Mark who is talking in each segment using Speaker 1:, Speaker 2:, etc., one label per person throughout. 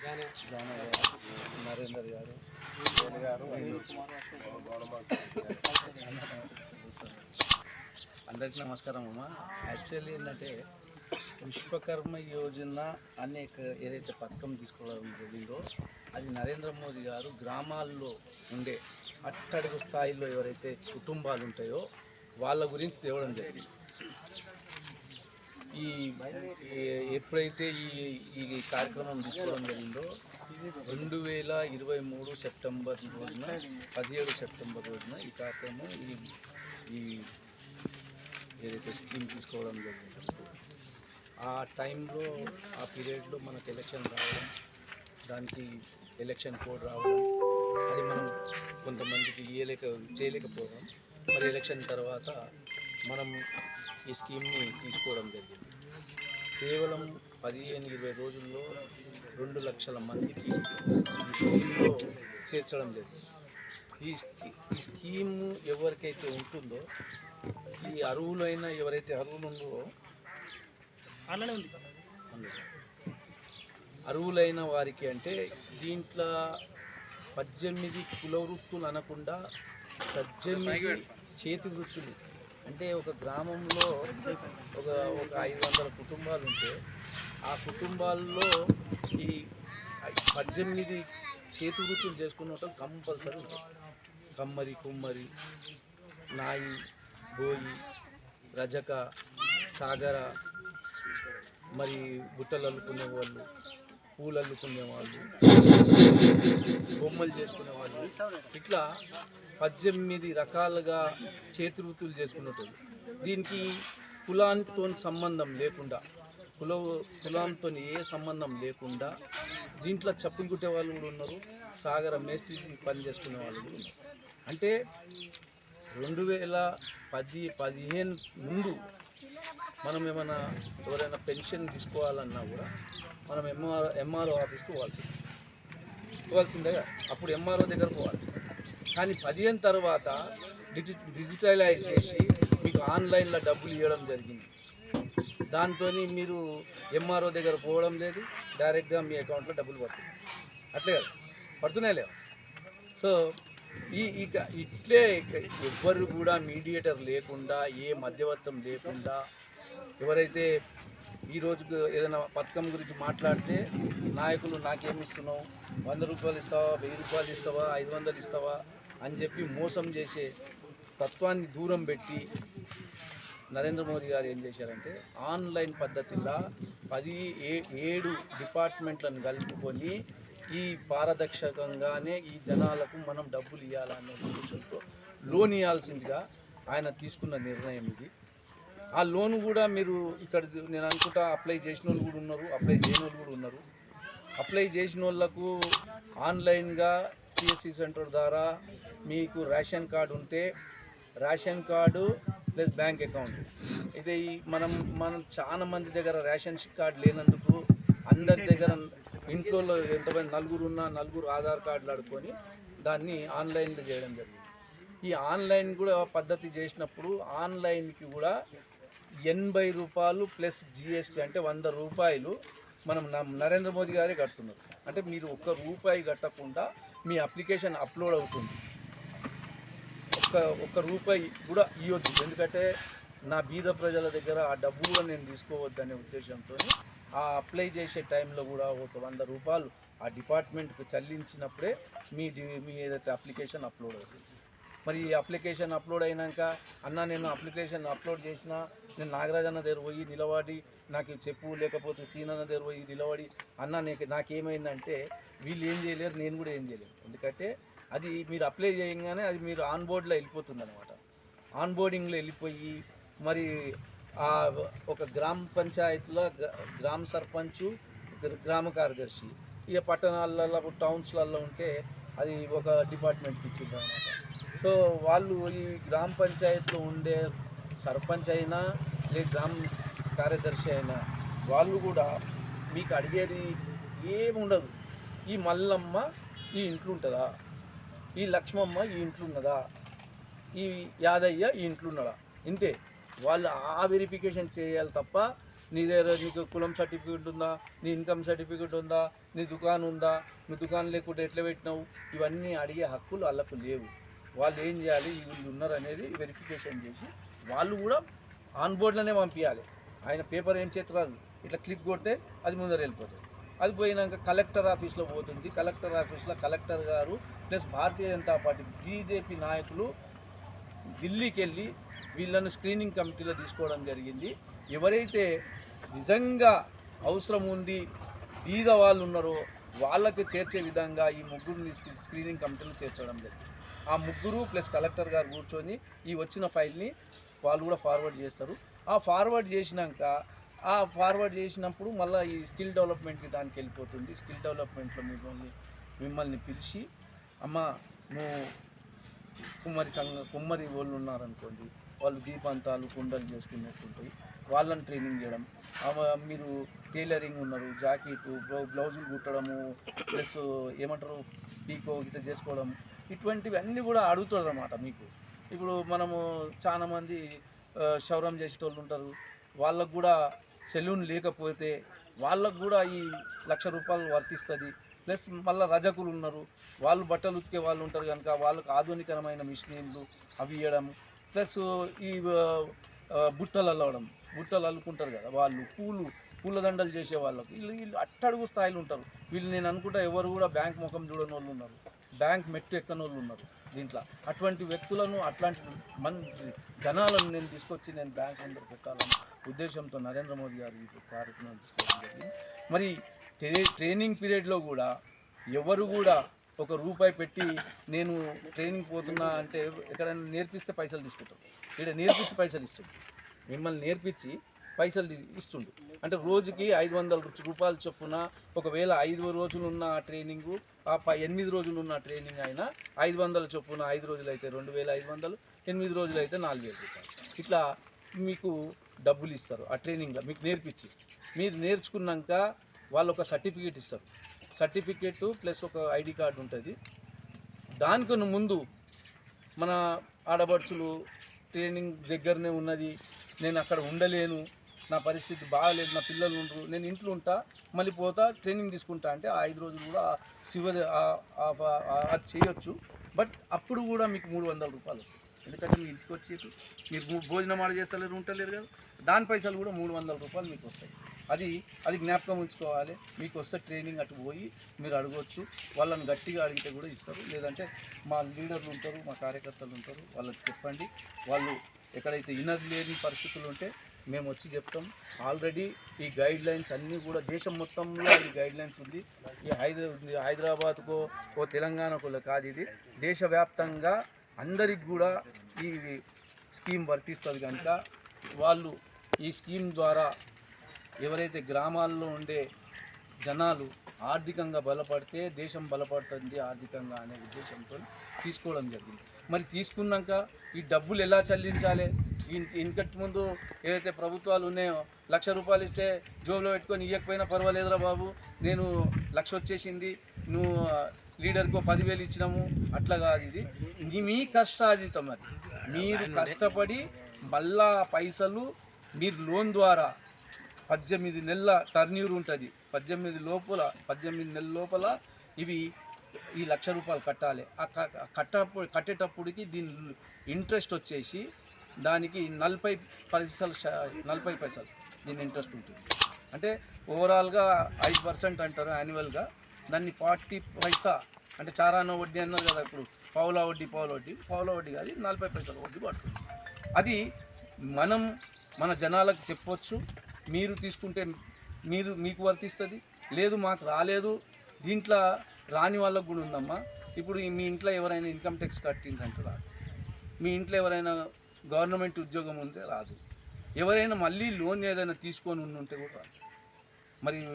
Speaker 1: జానా గారు నరేందర్ గారు అందరికీ నమస్కారం అమ్మ. యాక్చువల్లీ ఏంటంటే విశ్వకర్మ యోజన అనే ఏదైతే పథకం తీసుకోవడం జరిగిందో అది నరేంద్ర మోదీ గారు గ్రామాల్లో ఉండే అట్టడుగు స్థాయిలో ఎవరైతే కుటుంబాలు ఉంటాయో వాళ్ళ గురించి తేవడం జరిగింది. ఈ ఎప్పుడైతే ఈ ఈ కార్యక్రమం తీసుకోవడం జరిగిందో రెండు వేల ఇరవై మూడు సెప్టెంబర్ రోజున పదిహేడు సెప్టెంబర్ రోజున ఈ కార్యక్రమం ఈ ఈ ఏదైతే స్కీమ్ తీసుకోవడం జరిగిందో ఆ టైంలో ఆ పీరియడ్లో మనకు ఎలక్షన్ రావడం దానికి ఎలక్షన్ కోడ్ రావడం అది మనం కొంతమందికి ఇయ్యలేక చేయలేకపోవడం మరి ఎలక్షన్ తర్వాత మనం ఈ స్కీమ్ని తీసుకోవడం జరిగింది. కేవలం పదిహేను ఇరవై రోజుల్లో రెండు లక్షల మందికి ఈ స్కీమ్లో చేర్చడం జరిగింది ఈ ఈ స్కీమ్ ఎవరికైతే ఉంటుందో ఈ అరువులైన ఎవరైతే అరువులు ఉందో. అరువులైన వారికి అంటే దీంట్లో పద్దెనిమిది కుల వృత్తులు అనకుండా పద్దెనిమిది చేతి వృత్తులు అంటే ఒక గ్రామంలో ఒక ఒక ఐదు వందల కుటుంబాలు ఉంటే ఆ కుటుంబాల్లో ఈ పద్దెనిమిది చేతి వృత్తులు చేసుకున్న వాళ్ళు కంపల్సరీ ఉంటాయి కమ్మరి కుమ్మరి నాయి బోయి రజక సాగర మరి బుట్టలు అల్లుకునే వాళ్ళు పూలు అల్లుకునే వాళ్ళు బొమ్మలు చేసుకునే వాళ్ళు. ఇట్లా పద్దెనిమిది రకాలుగా చేతి వృత్తులు చేసుకునేటోళ్ళు దీనికి కులాంతో సంబంధం లేకుండా కుల కులంతో ఏ సంబంధం లేకుండా దీంట్లో చెప్పులు కుట్టే వాళ్ళు కూడా ఉన్నారు సాగర మేస్త్రి పని చేసుకునే వాళ్ళు కూడా ఉన్నారు. అంటే రెండు వేల పది పదిహేను ముందు మనం ఏమైనా ఎవరైనా పెన్షన్ తీసుకోవాలన్నా కూడా మనం ఎంఆర్ ఎంఆర్ఓ ఆఫీస్కి పోవాల్సింది. పోవాల్సిందే కదా. అప్పుడు ఎంఆర్ఓ దగ్గర పోవాల్సింది కానీ పదిహేను తర్వాత డిజి డిజిటలైజ్ చేసి మీకు ఆన్లైన్లో డబ్బులు ఇవ్వడం జరిగింది. దాంతో మీరు ఎంఆర్ఓ దగ్గర పోవడం లేదు. డైరెక్ట్గా మీ అకౌంట్లో డబ్బులు పడుతుంది అట్లే కదా. పడుతున్నాయి లేవు? సో ఈ ఇక ఇట్లే ఎవ్వరు కూడా మీడియేటర్ లేకుండా ఏ మధ్యవర్తం లేకుండా ఎవరైతే ఈ రోజుకు ఏదైనా పథకం గురించి మాట్లాడితే నాయకులు నాకేమి ఇస్తున్నావు? వంద రూపాయలు ఇస్తావా? వెయ్యి రూపాయలు ఇస్తావా? ఐదు వందలు ఇస్తావా? అని చెప్పి మోసం చేసే తత్వాన్ని దూరం పెట్టి నరేంద్ర మోదీ గారు ఏం చేశారంటే ఆన్లైన్ పద్ధతిలో పది ఏ ఏడు డిపార్ట్మెంట్లను కలుపుకొని ఈ పారదర్శకంగానే ఈ జనాలకు మనం డబ్బులు ఇవ్వాలనే ఉద్దేశంతో లోన్ ఇవ్వాల్సిందిగా ఆయన తీసుకున్న నిర్ణయం ఇది. ఆ లోన్ కూడా మీరు ఇక్కడ నేను అనుకుంటా అప్లై చేసిన వాళ్ళు కూడా ఉన్నారు అప్లై చేయని వాళ్ళు కూడా ఉన్నారు. అప్లై చేసిన వాళ్ళకు ఆన్లైన్గా సిఎస్సి సెంటర్ ద్వారా మీకు రేషన్ కార్డు ఉంటే ration card plus bank account. ఇది మనం మనం చాలా మంది దగ్గర రేషన్ కార్డు లేనందుకు అందరి దగ్గర ఇంట్లో ఎంతమంది నలుగురు ఉన్నా నలుగురు ఆధార్ కార్డులు ఆడుకొని దాన్ని ఆన్లైన్లో చేయడం జరిగింది. ఈ ఆన్లైన్ కూడా పద్ధతి చేసినప్పుడు ఆన్లైన్కి కూడా ఎనభై రూపాయలు ప్లస్ జిఎస్టీ అంటే వంద రూపాయలు మనం నరేంద్ర మోదీ గారే కడుతున్నారు. అంటే మీరు ఒక్క రూపాయి కట్టకుండా మీ అప్లికేషన్ అప్లోడ్ అవుతుంది. ఒక్క ఒక్క రూపాయి కూడా ఇవ్వద్దు ఎందుకంటే నా బీద ప్రజల దగ్గర ఆ డబ్బు నేను నేను తీసుకోవద్దనే ఉద్దేశంతో ఆ అప్లై చేసే టైంలో కూడా ఒక వంద రూపాయలు ఆ డిపార్ట్మెంట్కి చెల్లించినప్పుడే మీ మీ ఏదైతే అప్లికేషన్ అప్లోడ్ అవుతుంది. మరి ఈ అప్లికేషన్ అప్లోడ్ అయినాక అన్న నేను అప్లికేషన్ అప్లోడ్ చేసిన నేను నాగరాజ్ అన్న దగ్గర పోయి నిలబడి నాకు చెప్పు లేకపోతే సీన్ అన్న దగ్గర పోయి నిలబడి అన్న నీకు నాకేమైందంటే వీళ్ళు ఏం చేయలేరు నేను కూడా ఏం చేయలేను. ఎందుకంటే అది మీరు అప్లై చేయగానే అది మీరు ఆన్ బోర్డ్లో వెళ్ళిపోతుంది అనమాట ఆన్ బోర్డింగ్లో వెళ్ళిపోయి మరి ఆ ఒక గ్రామ పంచాయతీలో గ- గ్రామ సర్పంచు గ్రామ కార్యదర్శి. ఇక పట్టణాలలో టౌన్స్లలో ఉంటే అది ఒక డిపార్ట్మెంట్కి ఇచ్చింది అనమాట సో వాళ్ళు ఈ గ్రామ పంచాయతీలో ఉండే సర్పంచ్ అయినా లే గ్రామ కార్యదర్శి అయినా వాళ్ళు కూడా మీకు అడిగేది ఏమి ఉండదు ఈ మల్లమ్మ ఈ ఇంట్లో ఉంటుందా? ఈ లక్ష్మమ్మ ఈ ఇంట్లో ఉన్నదా? ఈ యాదయ్య ఈ ఇంట్లో ఉన్నదా ఇంతే. వాళ్ళు ఆ వెరిఫికేషన్ చేయాలి తప్ప నీ దగ్గర నీకు కులం సర్టిఫికేట్ ఉందా? నీ ఇన్కమ్ సర్టిఫికేట్ ఉందా? నీ దుకాణం ఉందా? నీ దుకాణం లేకుంటే ఎట్లా పెట్టినావు? ఇవన్నీ అడిగే హక్కులు వాళ్ళకు లేవు. వాళ్ళు ఏం చేయాలి? వీళ్ళు ఉన్నారు అనేది వెరిఫికేషన్ చేసి వాళ్ళు కూడా ఆన్ బోర్డ్లోనే పంపించాలి ఆయన పేపర్ ఏం చేతురాదు ఇట్లా క్లిక్ కొడితే అది ముందర వెళ్ళిపోతుంది. అది పోయినాక కలెక్టర్ ఆఫీస్లో పోతుంది. కలెక్టర్ ఆఫీస్లో కలెక్టర్ గారు plus Bharatiya Janata Party BJP నాయకులు ఢిల్లీకి వెళ్ళి వీళ్ళను స్క్రీనింగ్ కమిటీలో తీసుకోవడం జరిగింది. ఎవరైతే నిజంగా అవసరం ఉంది బీద వాళ్ళు ఉన్నారో వాళ్ళకి చేర్చే విధంగా ఈ ముగ్గురిని స్క్రీనింగ్ కమిటీలో చేర్చడం జరిగింది. ఆ ముగ్గురు ప్లస్ కలెక్టర్ గారు కూర్చొని ఈ వచ్చిన ఫైల్ని వాళ్ళు కూడా ఫార్వర్డ్ చేస్తారు. ఆ ఫార్వర్డ్ చేసినాక ఆ ఫార్వర్డ్ చేసినప్పుడు మళ్ళీ ఈ స్కిల్ డెవలప్మెంట్కి దానికి వెళ్ళిపోతుంది. స్కిల్ డెవలప్మెంట్లో మిమ్మల్ని మిమ్మల్ని పిలిచి అమ్మ నువ్వు కుమ్మరి సంఘ కుమ్మరి వాళ్ళు ఉన్నారనుకోండి వాళ్ళు దీపాంతాలు కుండలు చేసుకున్నట్టుంటాయి వాళ్ళని ట్రైనింగ్ చేయడం. మీరు టైలరింగ్ ఉన్నారు జాకెట్ బ్లౌజులు కుట్టడము ప్లస్ ఏమంటారు పీకో ఇట్లా చేసుకోవడం ఇటువంటివి అన్నీ కూడా అడుగుతారు అనమాట మీకు. ఇప్పుడు మనము చాలామంది క్షౌరం చేసేటోళ్ళు ఉంటారు. వాళ్ళకు కూడా సెలూన్ లేకపోతే వాళ్ళకు కూడా ఈ లక్ష రూపాయలు వర్తిస్తుంది. ప్లస్ మళ్ళీ రజకులు ఉన్నారు. వాళ్ళు బట్టలు ఉతికే వాళ్ళు ఉంటారు కనుక వాళ్ళకు ఆధునికరమైన మిషన్లు అవి ఇవ్వడం. ప్లస్ ఈ బుట్టలు అల్లవడం. బుట్టలు అల్లుకుంటారు కదా వాళ్ళు. పూలు పూలదండలు చేసే వాళ్ళకు. వీళ్ళు వీళ్ళు అట్టడుగు స్థాయిలో ఉంటారు. వీళ్ళు నేను అనుకుంటా ఎవరు కూడా బ్యాంక్ ముఖం చూడని వాళ్ళు ఉన్నారు. బ్యాంక్ మెట్టు ఎక్కని వాళ్ళు ఉన్నారు దీంట్లో. అటువంటి వ్యక్తులను అట్లాంటి మంచి జనాలను నేను తీసుకొచ్చి నేను బ్యాంక్ ముందర పెట్టాలని ఉద్దేశంతో నరేంద్ర మోదీ గారు ఈ కార్యక్రమం తీసుకోవడం జరిగింది. మరి ట్రే- ట్రైనింగ్ పీరియడ్లో కూడా ఎవరు కూడా ఒక రూపాయి పెట్టి నేను ట్రైనింగ్ పోతున్నా అంటే ఎక్కడైనా నేర్పిస్తే పైసలు తీసుకుంటాం ఇక్కడ నేర్పించి పైసలు ఇస్తుంది మిమ్మల్ని నేర్పించి పైసలు ఇస్తుండు. అంటే రోజుకి ఐదు వందల రూపాయలు చొప్పున ఒకవేళ ఐదు రోజులు ఉన్న ఆ ట్రైనింగు ఆ ఎనిమిది రోజులు ఉన్న ట్రైనింగ్ అయినా ఐదు వందల చొప్పున ఐదు రోజులు అయితే రెండు వేల ఐదు వందలు ఎనిమిది రోజులు అయితే నాలుగు వేల రూపాయలు. ఇట్లా మీకు డబ్బులు ఇస్తారు ఆ ట్రైనింగ్లో మీకు నేర్పించి. మీరు నేర్చుకున్నాక వాళ్ళు ఒక సర్టిఫికేట్ ఇస్తారు. సర్టిఫికేట్ ప్లస్ ఒక ఐడి కార్డు ఉంటుంది. దానికన్నా ముందు మన ఆడబడుచులు ట్రైనింగ్ దగ్గరనే ఉన్నది నేను అక్కడ ఉండలేను నా పరిస్థితి బాగాలేదు నా పిల్లలు ఉండరు నేను ఇంట్లో ఉంటా మళ్ళీ పోతా ట్రైనింగ్ తీసుకుంటా అంటే ఆ ఐదు రోజులు కూడా శివ అది చేయొచ్చు. బట్ అప్పుడు కూడా మీకు మూడు వందల రూపాయలు వస్తాయి. ఎందుకంటే మీ ఇంటికి వచ్చి మీరు భోజనం ఆడ చేస్తలేరు ఉంటలేరు కదా. దాని పైసలు కూడా మూడు వందల రూపాయలు మీకు వస్తాయి. అది అది జ్ఞాపకం ఉంచుకోవాలి. మీకు వస్తే ట్రైనింగ్ అటు పోయి మీరు అడగవచ్చు వాళ్ళని గట్టిగా అడిగితే కూడా ఇస్తారు. లేదంటే మా లీడర్లు ఉంటారు మా కార్యకర్తలు ఉంటారు వాళ్ళకి చెప్పండి. వాళ్ళు ఎక్కడైతే ఇనర్ లేని పరిస్థితులు ఉంటే మేము వచ్చి చెప్తాం. ఆల్రెడీ ఈ గైడ్ లైన్స్ అన్నీ కూడా దేశం మొత్తంలో ఈ గైడ్ లైన్స్ ఉంది. ఈ హైదరా హైదరాబాద్కో ఓ తెలంగాణకో కాదు ఇది. దేశవ్యాప్తంగా అందరికి కూడా ఈ స్కీమ్ వర్తిస్తుంది కనుక వాళ్ళు ఈ స్కీమ్ ద్వారా ఎవరైతే గ్రామాల్లో ఉండే జనాలు ఆర్థికంగా బలపడితే దేశం బలపడుతుంది ఆర్థికంగా అనే ఉద్దేశంతో తీసుకోవడం జరిగింది. మరి తీసుకున్నాక ఈ డబ్బులు ఎలా చెల్లించాలి? ఇంకటి ముందు ఏదైతే ప్రభుత్వాలు ఉన్నాయో లక్ష రూపాయలు ఇస్తే జోబులో పెట్టుకొని ఇవ్వకపోయినా పర్వాలేదురా బాబు. నేను లక్ష వచ్చేసింది. నువ్వు లీడర్కు పదివేలు ఇచ్చినాము. అట్లా కాదు ఇది. మీ కష్టార్జితం అది. మీరు కష్టపడి మళ్ళా పైసలు మీరు లోన్ ద్వారా పద్దెనిమిది నెలల టర్న్యూర్ ఉంటుంది. పద్దెనిమిది లోపల పద్దెనిమిది నెలల లోపల ఇవి ఈ లక్ష రూపాయలు కట్టాలి. ఆ కట్టప్పుడు కట్టేటప్పటికి దీని ఇంట్రెస్ట్ వచ్చేసి దానికి నలభై పైసలు నలభై పైసలు దీని ఇంట్రెస్ట్ ఉంటుంది. అంటే ఓవరాల్గా ఐదు పర్సెంట్ అంటారు యాన్యువల్గా. దాన్ని ఫార్టీ పైసా అంటే చారాన వడ్డీ అన్నారు కదా ఇప్పుడు పావులా వడ్డీ పావుల వడ్డీ పావుల వడ్డీ కాదు నలభై పైసల వడ్డీ పడుతుంది. అది మనం మన జనాలకు చెప్పవచ్చు మీరు తీసుకుంటే మీరు మీకు వర్తిస్తుంది లేదు మాకు రాలేదు దీంట్లో రాని వాళ్ళకు కూడా ఉందమ్మా. ఇప్పుడు మీ ఇంట్లో ఎవరైనా ఇన్కమ్ ట్యాక్స్ కట్టింది అంటారా మీ ఇంట్లో ఎవరైనా గవర్నమెంట్ ఉద్యోగం ఉంటే రాదు. ఎవరైనా మళ్ళీ లోన్ ఏదైనా తీసుకొని ఉంటే కూడా మరి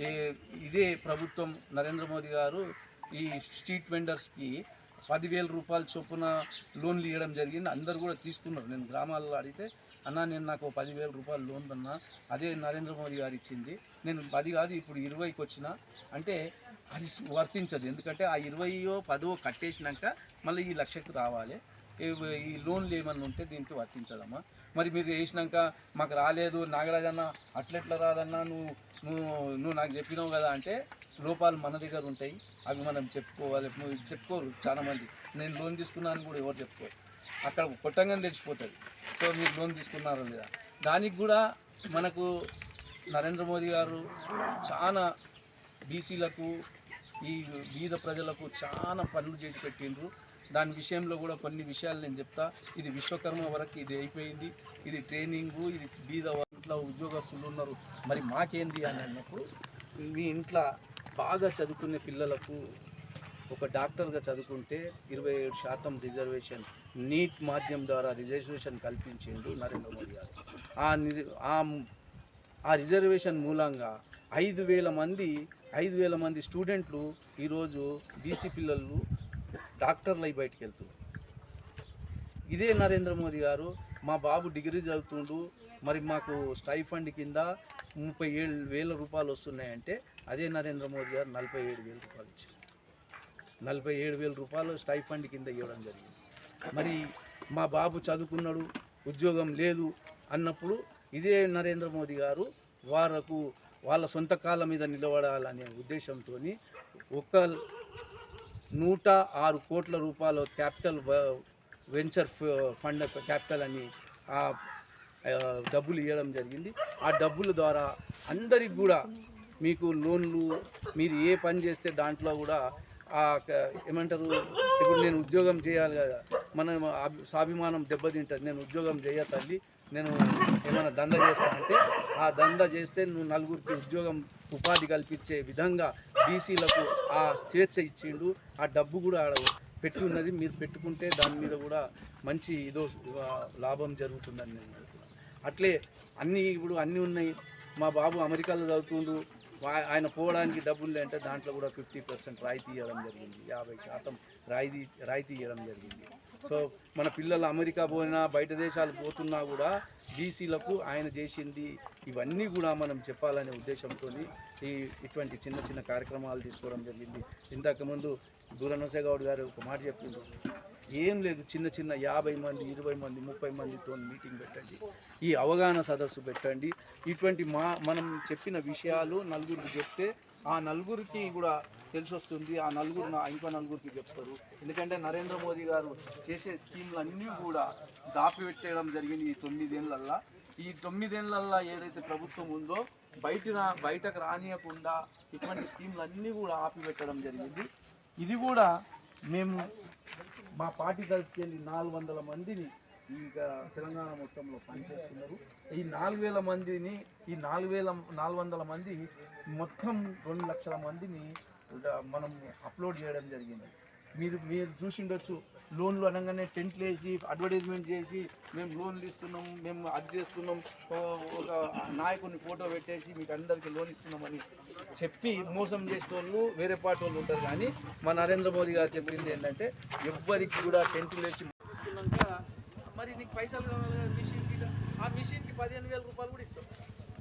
Speaker 1: ఏ- ఇదే ప్రభుత్వం నరేంద్ర మోదీ గారు ఈ స్ట్రీట్ వెండర్స్కి పదివేల రూపాయల చొప్పున లోన్లు ఇవ్వడం జరిగింది. అందరు కూడా తీసుకున్నారు. నేను గ్రామాల్లో అడిగితే అన్నా నేను నాకు పదివేల రూపాయలు లోన్ అన్నా అదే నరేంద్ర మోదీ గారు ఇచ్చింది. నేను పది కాదు ఇప్పుడు ఇరవైకి వచ్చిన. అంటే అది వర్తించదు. ఎందుకంటే ఆ ఇరవయో పదో కట్టేసినాక మళ్ళీ ఈ లక్షకు రావాలి. ఈ- లోన్లు ఏమన్నా ఉంటే దీనికి వర్తించదమ్మా. మరి మీరు వేసినాక మాకు రాలేదు నాగరాజన్న అట్లెట్లా రాదన్నా నువ్వు నువ్వు నువ్వు నాకు చెప్పినావు కదా అంటే లోపాలు మన దగ్గర ఉంటాయి అవి మనం చెప్పుకోవాలి. నువ్వు చెప్పుకోరు చాలామంది నేను లోన్ తీసుకున్నాను కూడా ఎవరు చెప్పుకోరు. అక్కడ కొట్టంగానే తెలిసిపోతుంది. సో మీరు లోన్ తీసుకున్నారు లేదా? దానికి కూడా మనకు నరేంద్ర మోదీ గారు చాలా బీసీలకు ఈ బీద ప్రజలకు చాలా పనులు చేసి పెట్టిండ్రు. దాని విషయంలో కూడా కొన్ని విషయాలు నేను చెప్తా. ఇది విశ్వకర్మ వరకు ఇది అయిపోయింది. ఇది ట్రైనింగు ఇది బీద ఇంట్లో ఉద్యోగస్తులు ఉన్నారు. మరి మాకేంది అని అన్నప్పుడు మీ ఇంట్లో బాగా చదువుకునే పిల్లలకు ఒక డాక్టర్గా చదువుకుంటే ఇరవై ఏడు శాతం రిజర్వేషన్ నీట్ మాధ్యమం ద్వారా రిజర్వేషన్ కల్పించిండు నరేంద్ర మోడీ గారు. ఆ ని- ఆ రిజర్వేషన్ మూలంగా ఐదు వేల మంది ఐదు వేల మంది స్టూడెంట్లు ఈరోజు బీసీ పిల్లలు డాక్టర్లు అయి బయటికి వెళ్తున్నారు. ఇదే నరేంద్ర మోదీ గారు మా బాబు డిగ్రీ చదువుతుండు మరి మాకు స్టైఫండ్ కింద ముప్పై ఏడు వేల రూపాయలు వస్తున్నాయంటే అదే నరేంద్ర మోదీ గారు నలభై ఏడు వేల రూపాయలు ఇచ్చారు. నలభై ఏడు వేల రూపాయలు స్టైఫండ్ కింద ఇవ్వడం జరిగింది. మరి మా బాబు చదువుకున్నాడు ఉద్యోగం లేదు అన్నప్పుడు ఇదే నరేంద్ర మోదీ గారు వారకు వాళ్ళ సొంత కాళ్ళ మీద నిలబడాలనే ఉద్దేశంతో ఒక నూట ఆరు కోట్ల రూపాయల క్యాపిటల్ వెంచర్ ఫండ్ క్యాపిటల్ అని ఆ డబ్బులు ఇవ్వడం జరిగింది. ఆ డబ్బుల ద్వారా అందరికి కూడా మీకు లోన్లు మీరు ఏ పని చేస్తే దాంట్లో కూడా ఏమంటారు? ఇప్పుడు నేను ఉద్యోగం చేయాలి కదా. మన అభి- స్వాభిమానం దెబ్బతింటుంది. నేను ఉద్యోగం చేయ తల్లి నేను ఏమైనా దంద చేస్తా అంటే ఆ దంద చేస్తే నువ్వు నలుగురికి ఉద్యోగం ఉపాధి కల్పించే విధంగా బీసీలకు ఆ స్వేచ్ఛ ఇచ్చిండు. ఆ డబ్బు కూడా ఆడ పెట్టి ఉన్నది మీరు పెట్టుకుంటే దాని మీద కూడా మంచి ఇదో లాభం జరుగుతుందని నేను అట్లే అన్నీ ఇప్పుడు అన్నీ ఉన్నాయి. మా బాబు అమెరికాలో చదువుతుండు. ఆయన పోవడానికి డబ్బులు లేంటే దాంట్లో కూడా ఫిఫ్టీ పర్సెంట్ రాయితీ ఇవ్వడం జరిగింది. యాభై శాతం రాయితీ రాయితీ ఇవ్వడం జరిగింది. సో మన పిల్లలు అమెరికా పోయినా బయట దేశాలు పోతున్నా కూడా బీసీలకు ఆయన చేసింది ఇవన్నీ కూడా మనం చెప్పాలనే ఉద్దేశంతో ఈ ఇటువంటి చిన్న చిన్న కార్యక్రమాలు తీసుకోవడం జరిగింది. ఇంతకుముందు దూరనసే గౌడ్ గారు ఒక మాట చెప్పిండ్రు ఏం లేదు చిన్న చిన్న యాభై మంది ఇరవై మంది ముప్పై మందితో మీటింగ్ పెట్టండి. ఈ అవగాహన సదస్సు పెట్టండి. ఇటువంటి మా మనం చెప్పిన విషయాలు నలుగురికి చెప్తే ఆ నలుగురికి కూడా తెలిసి వస్తుంది ఆ నలుగురు నా ఇంకో నలుగురికి చెప్తారు. ఎందుకంటే నరేంద్ర మోదీ గారు చేసే స్కీమ్లు అన్నీ కూడా దాపిపెట్టేయడం జరిగింది ఈ తొమ్మిదేళ్ళల్లా ఈ తొమ్మిదేళ్ళల్లా ఏదైతే ప్రభుత్వం ఉందో బయట బయటకు రానియకుండా ఇటువంటి స్కీమ్లు అన్నీ కూడా ఆపిపెట్టడం జరిగింది. ఇది కూడా మేము మా పార్టీ తరఫుకి వెళ్ళి నాలుగు వందల మందిని ఇంకా తెలంగాణ మొత్తంలో పనిచేస్తున్నారు. ఈ నాలుగు వేల మందిని ఈ నాలుగు వేల నాలుగు వందల మంది మొత్తం రెండు లక్షల మందిని మనం అప్లోడ్ చేయడం జరిగింది. మీరు మీరు చూసిండొచ్చు లోన్లు అనగానే టెంట్లు వేసి అడ్వర్టైజ్మెంట్ చేసి మేము లోన్లు ఇస్తున్నాం మేము అది చేస్తున్నాం. ఒక నాయకుని ఫోటో పెట్టేసి మీకు అందరికీ లోన్ ఇస్తున్నామని చెప్పి మోసం చేసే వాళ్ళు వేరే పార్టీ వాళ్ళు ఉంటారు. కానీ మా నరేంద్ర మోదీ గారు చెప్పింది ఏంటంటే ఎవ్వరికి కూడా టెంట్లు వేసి తీసుకున్నాక మరి నీకు పైసలు కావాలి మిషన్కి ఆ మిషన్కి పదిహేను వేల రూపాయలు కూడా ఇస్తాం.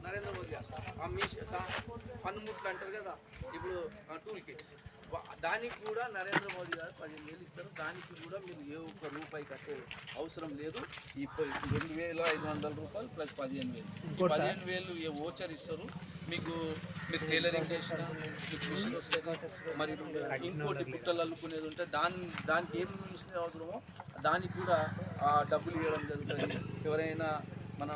Speaker 1: నరేంద్ర మోదీ గారు ఆ మిషన్ పన్నుముట్లు అంటారు కదా ఇప్పుడు టూల్ కిట్స్ దానికి కూడా నరేంద్ర మోదీ గారు పదిహేను వేలు ఇస్తారు. దానికి కూడా మీరు ఏ ఒక్క రూపాయి కట్టే అవసరం లేదు. ఈ రెండు వేల ఐదు వందల రూపాయలు ప్లస్ పదిహేను వేలు. పదిహేను వేలు ఏ ఓచర్ ఇస్తారు? మీకు మీరు టైలరింగ్ చేసిన మీకు మిషన్ వస్తుంది. మరి ఇంకోటి బుట్టలు అల్లుకునేది ఉంటే దాని దానికి ఏం మిషన్ అవసరమో దానికి కూడా ఆ డబ్బులు ఇవ్వడం జరుగుతుంది. ఎవరైనా మన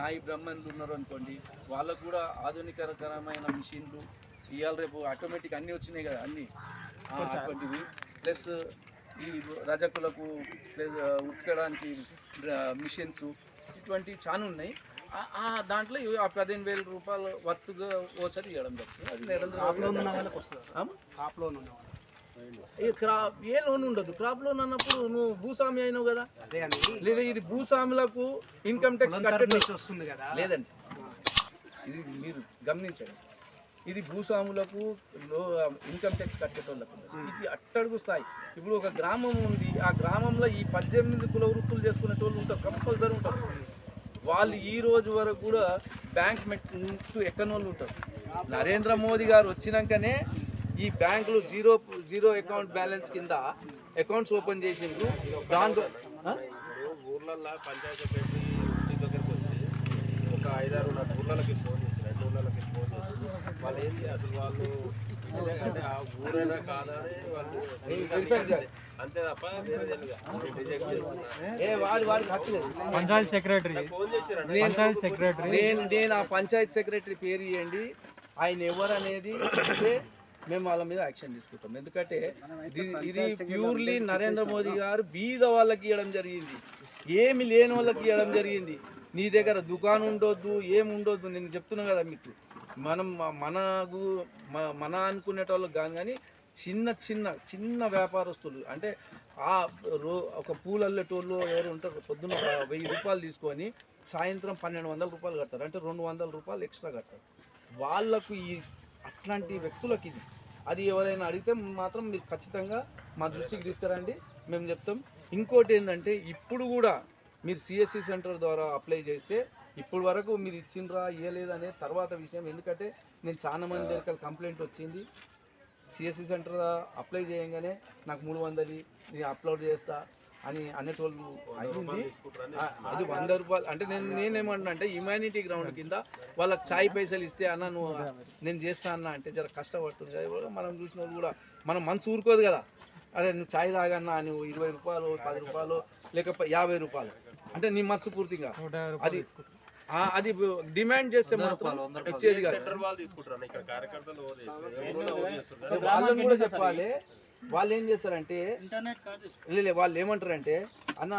Speaker 1: నాయి బ్రహ్మణులు ఉన్నారు అనుకోండి వాళ్ళకు కూడా ఆధునికరకరమైన మిషన్లు ఇవాళ రేపు ఆటోమేటిక్ అన్నీ వచ్చినాయి కదా అన్నీ. అటువంటివి. ప్లస్ ఈ రజకులకు ప్లస్ ఉతకడానికి మిషన్స్ ఇటువంటివి చాలా ఉన్నాయి. దాంట్లో ఆ పదిహేను వేల రూపాయలు వర్త్గా వచ్చి ఇవ్వడం జరుగుతుంది అది నిరంతరం క్రాప్ ఏ లోన్ ఉండదు. క్రాప్ లోన్ అన్నప్పుడు నువ్వు భూస్వామి అయినావు కదా. లేదా ఇది భూస్వాములకు ఇన్కమ్ ట్యాక్స్ కట్టడం
Speaker 2: వస్తుంది కదా.
Speaker 1: లేదండి. ఇది మీరు గమనించండి. ఇది భూస్వాములకు లో ఇన్కమ్ ట్యాక్స్ కట్టేటోళ్ళకు ఇది అట్టడుగు స్థాయి. ఇప్పుడు ఒక గ్రామం ఉంది. ఆ గ్రామంలో ఈ పద్దెనిమిది కుల వృత్తులు చేసుకునేటోళ్ళు ఉంటారు. కంపల్సరీ ఉంటారు. వాళ్ళు ఈ రోజు వరకు కూడా బ్యాంక్ మెట్టు ఎక్కని వాళ్ళు ఉంటారు. నరేంద్ర మోదీ గారు వచ్చినాకనే ఈ బ్యాంకులు జీరో జీరో అకౌంట్ బ్యాలెన్స్ కింద అకౌంట్స్ ఓపెన్ చేసిండ్రు. దాంట్లో?
Speaker 3: ఊర్లల్లో పంచాయతీ పెట్టి
Speaker 2: ఐదారు ఊళ్ళకి ఫోన్ చేసి రెండు ఊళ్ళకి ఫోన్ వాళ్ళు ఏంటి అసలు వాళ్ళు అంటే ఆ ఊరైనా కాదా వాళ్ళు అంతే తప్ప
Speaker 3: పంచాయతీ సెక్రటరీ. పంచాయతీ సెక్రటరీ.
Speaker 1: నేను నేను ఆ పంచాయతీ సెక్రటరీ పేరు ఇవ్వండి ఆయన ఎవరు అనేది మేము వాళ్ళ మీద యాక్షన్ తీసుకుంటాం. ఎందుకంటే ఇది ప్యూర్లీ నరేంద్ర మోదీ గారు బీద వాళ్ళకి ఇవ్వడం జరిగింది. ఏమి లేని వాళ్ళకి ఇవ్వడం జరిగింది. నీ దగ్గర దుకాణం ఉండొద్దు ఏమి ఉండొద్దు. నేను చెప్తున్నా కదా మీకు. మనం మనకు మన అనుకునేటోళ్ళకి కాదు కానీ చిన్న చిన్న చిన్న వ్యాపారస్తులు అంటే ఆ రో ఒక పూలు అల్లేటోళ్ళు ఎవరు ఉంటారు పొద్దున్న వెయ్యి రూపాయలు తీసుకొని సాయంత్రం పన్నెండు వందల రూపాయలు కడతారు. అంటే రెండు వందల రూపాయలు ఎక్స్ట్రా కడతారు. వాళ్ళకు ఈ అట్లాంటి వ్యక్తులకి ఇది. అది ఎవరైనా అడిగితే మాత్రం మీరు ఖచ్చితంగా మా దృష్టికి తీసుకురండి. మేము చెప్తాం. ఇంకోటి ఏంటంటే ఇప్పుడు కూడా మీరు సిఎస్సి సెంటర్ ద్వారా అప్లై చేస్తే ఇప్పుడు వరకు మీరు ఇచ్చిండ్రా ఇవ్వలేదు అనే తర్వాత విషయం. ఎందుకంటే నేను చాలా మంది దగ్గర కంప్లైంట్ వచ్చింది. సిఎస్సి సెంటర్ అప్లై చేయంగానే నాకు మూడు వందలు నేను అప్లోడ్ చేస్తా అని అనేటోళ్ళు అయింది అది వంద రూపాయలు. అంటే నేను నేనేమంటున్నా అంటే హ్యుమానిటీ గ్రౌండ్ కింద వాళ్ళకి ఛాయ్ పైసలు ఇస్తే అన్న నువ్వు నేను చేస్తా అన్న అంటే జర కష్టపడుతుంది మనం చూసిన కూడా మనం మనసు ఊరుకోదు కదా. అరే నువ్వు ఛాయ్ తాగన్నా నువ్వు ఇరవై రూపాయలు పది రూపాయలు లేకపోతే యాభై రూపాయలు. అంటే నీ మనసు పూర్తిగా. అది అది డిమాండ్ చేస్తే మాత్రం కాదు
Speaker 2: చేస్తున్నారు.
Speaker 1: వాళ్ళని కూడా చెప్పాలి. వాళ్ళు ఏం చేస్తారంటే
Speaker 4: ఇంటర్నెట్ కార్డు తీసుకో
Speaker 1: లే వాళ్ళు ఏమంటారంటే అన్న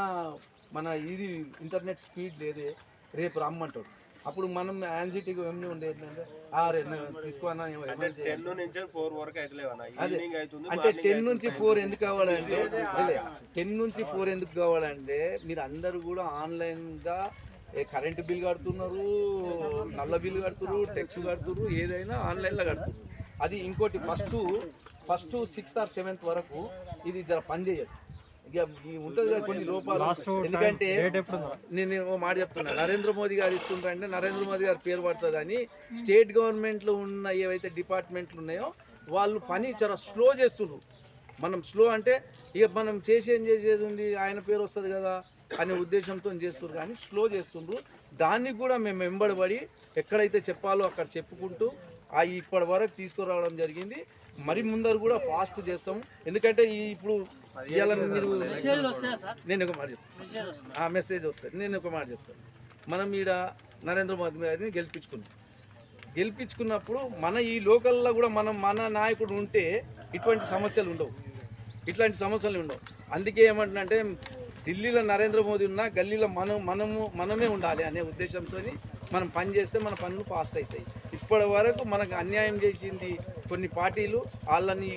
Speaker 1: మన ఇది ఇంటర్నెట్ స్పీడ్ లేదే రేపు రమ్మంటాడు అప్పుడు మనం యాంగ్జైటీగా ఏమి ఉండేది ఏంటంటే
Speaker 2: అంటే టెన్ నుంచి ఫోర్
Speaker 1: ఎందుకు కావాలంటే టెన్ నుంచి ఫోర్ ఎందుకు కావాలంటే మీరు అందరూ కూడా ఆన్లైన్గా కరెంట్ బిల్ కడుతున్నారు నల్ల బిల్ కడుతున్నారు టెక్స్ కడుతున్నారు ఏదైనా ఆన్లైన్లో కడుతున్నారు. అది ఇంకోటి first first sixth or seventh వరకు ఇది జర పని చేయదు. ఇక ఈ ఉంటుంది కదా కొన్ని లోపాలు. ఎందుకంటే? నేను మాట చెప్తున్నా నరేంద్ర మోదీ గారు ఇస్తుంటారంటే నరేంద్ర మోదీ గారి పేరు పడుతుంది అని స్టేట్ గవర్నమెంట్లో ఉన్న ఏవైతే డిపార్ట్మెంట్లు ఉన్నాయో వాళ్ళు పని చాలా స్లో చేస్తున్నారు. మనం స్లో అంటే ఇక మనం చేసి ఏం చేసేది ఉంది? ఆయన పేరు వస్తుంది కదా. అనే ఉద్దేశంతో చేస్తున్నారు కానీ స్లో చేస్తుండ్రు. దానికి కూడా మేము వెంబడబడి ఎక్కడైతే చెప్పాలో అక్కడ చెప్పుకుంటూ ఆ ఇప్పటి వరకు తీసుకురావడం జరిగింది. మరి ముందర కూడా ఫాస్ట్ చేస్తాం ఎందుకంటే ఈ ఇప్పుడు ఇవాళ మీరు నేను ఒక మాట చెప్తాను ఆ మెసేజ్ వస్తుంది నేను ఒక మాట చెప్తాను మనం ఈడ నరేంద్ర మోదీ గారిని గెలిపించుకున్నాం. గెలిపించుకున్నప్పుడు మన ఈ లోకల్లో కూడా మనం మన నాయకుడు ఉంటే ఇటువంటి సమస్యలు ఉండవు. ఇట్లాంటి సమస్యలు ఉండవు. అందుకే ఏమంటున్నంటే ఢిల్లీలో నరేంద్ర మోదీ ఉన్నా గల్లీలో మనం మనము మనమే ఉండాలి అనే ఉద్దేశంతో మనం పని చేస్తే మన పనులు ఫాస్ట్ అవుతాయి ఇప్పటి వరకు మనకు అన్యాయం చేసింది కొన్ని పార్టీలు వాళ్ళని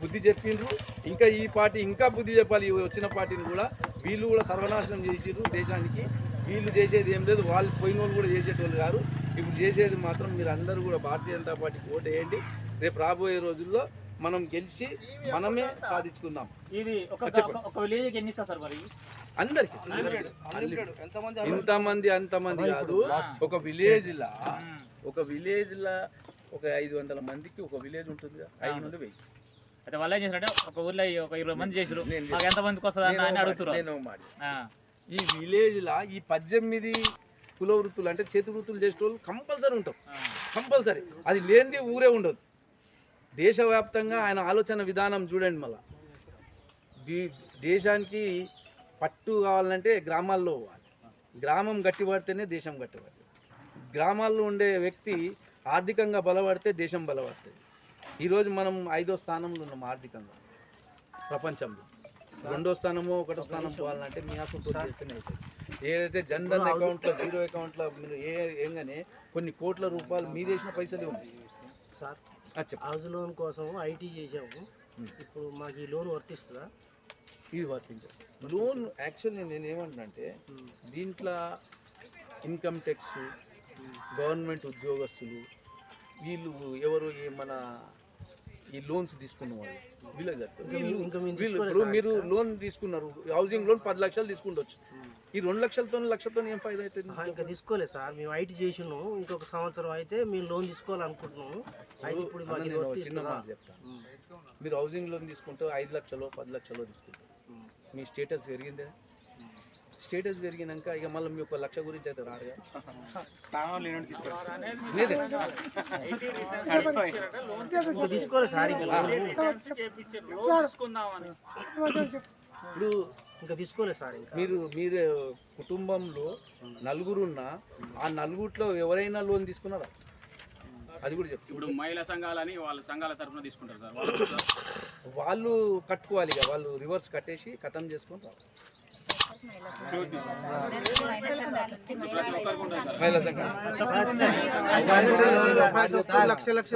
Speaker 1: బుద్ధి చెప్పిండ్రు. ఇంకా ఈ పార్టీ ఇంకా బుద్ధి చెప్పాలి వచ్చిన పార్టీని కూడా. వీళ్ళు కూడా సర్వనాశనం చేసిండ్రు దేశానికి. వీళ్ళు చేసేది ఏం లేదు వాళ్ళు పోయిన వాళ్ళు కూడా చేసేటోళ్ళు కాదు. ఇప్పుడు చేసేది మాత్రం మీరు అందరూ కూడా భారతీయ జనతా పార్టీకి ఓటు వేయండి. రేపు రాబోయే రోజుల్లో మనం గెలిచి మనమే సాధించుకుందాం.
Speaker 4: ఇది ఒక విలేజ్కి ఎన్ని సార్ మరి?
Speaker 1: అందరికి ఇంతమంది అంతమంది కాదు. ఒక విలేజ్ లా ఒక విలేజ్ లా ఒక ఐదు వందల మందికి ఒక విలేజ్ ఉంటుంది ఐదు నుండి వెయ్యి.
Speaker 4: అయితే వాళ్ళు ఏం చేశారంటే ఒక ఊర్లో ఈ ఒక ఇరవై మంది చేసారు మాకు ఎంత మందికి వస్తుంది అని
Speaker 1: నేను
Speaker 4: అడుగుతున్నారు
Speaker 1: ఈ విలేజ్ లా ఈ పద్దెనిమిది కుల వృత్తులు అంటే చేతి వృత్తులు చేసేటోళ్ళు కంపల్సరీ ఉంటాం. కంపల్సరీ. అది లేనిది ఊరే ఉండదు. దేశవ్యాప్తంగా ఆయన ఆలోచన విధానం చూడండి మళ్ళా. దేశానికి పట్టు కావాలంటే గ్రామాల్లో పోవాలి. గ్రామం గట్టిపడితేనే దేశం గట్టిపడుతుంది. గ్రామాల్లో ఉండే వ్యక్తి ఆర్థికంగా బలపడితే దేశం బలపడుతుంది. ఈరోజు మనం ఐదో స్థానంలో ఉన్నాం ఆర్థికంగా ప్రపంచంలో. రెండో స్థానమో ఒకటో స్థానం పోవాలంటే మీ అకౌంట్ చేస్తేనే అవుతుంది ఏదైతే జనరల్ అకౌంట్లో జీరో అకౌంట్లో మీరు ఏ ఏంగానే కొన్ని కోట్ల రూపాయలు మీరు చేసిన పైసలే ఉంది
Speaker 5: సార్ హౌస్ లోన్ కోసం ఐటీ చేసాము. ఇప్పుడు మాకు ఈ లోన్ వర్తిస్తుందా?
Speaker 1: ఇది వర్తించాలి లోన్ యాక్చువల్లీ నేను ఏమంటున్నా అంటే దీంట్లో ఇన్కమ్ ట్యాక్స్ గవర్నమెంట్ ఉద్యోగస్తులు వీళ్ళు ఎవరు మన ఈ లోన్స్ తీసుకున్న వాళ్ళు. వీళ్ళు మీరు. లోన్ తీసుకున్నారు. హౌసింగ్ లోన్ పది లక్షలు తీసుకుండొచ్చు. ఈ రెండు లక్షలతో లక్షతో ఏం ఫైదా
Speaker 5: ఆహా, ఇంకా
Speaker 1: అవుతుంది
Speaker 5: తీసుకోలేదు సార్. మేము ఐటీ చేసినాము ఇంకొక సంవత్సరం అయితే మేము లోన్ తీసుకోవాలనుకుంటున్నాము. అయితే ఇప్పుడు
Speaker 1: చిన్న మాట చెప్తాను మీరు హౌసింగ్ లోన్ తీసుకుంటే ఐదు లక్షలు పది లక్షలు తీసుకుంటారు. మీ స్టేటస్ పెరిగిందే? స్టేటస్ పెరిగినాక ఇక మళ్ళీ మీ ఒక లక్ష గురించి అయితే రాడుగా
Speaker 6: సార్
Speaker 1: ఇప్పుడు
Speaker 6: ఇంకా తీసుకోలేదు సార్
Speaker 1: మీరు మీరు కుటుంబంలో నలుగురున్న ఆ నలుగురిలో ఎవరైనా లోన్ తీసుకున్నారా? అది కూడా చెప్పు.
Speaker 4: ఇప్పుడు మహిళా సంఘాలని వాళ్ళ సంఘాల తరఫున తీసుకుంటారు సార్.
Speaker 1: వాళ్ళు కట్టుకోవాలి ఇక వాళ్ళు రివర్స్ కట్టేసి ఖతం చేసుకొని రావాలి. మహిళా సంఘం
Speaker 6: లక్ష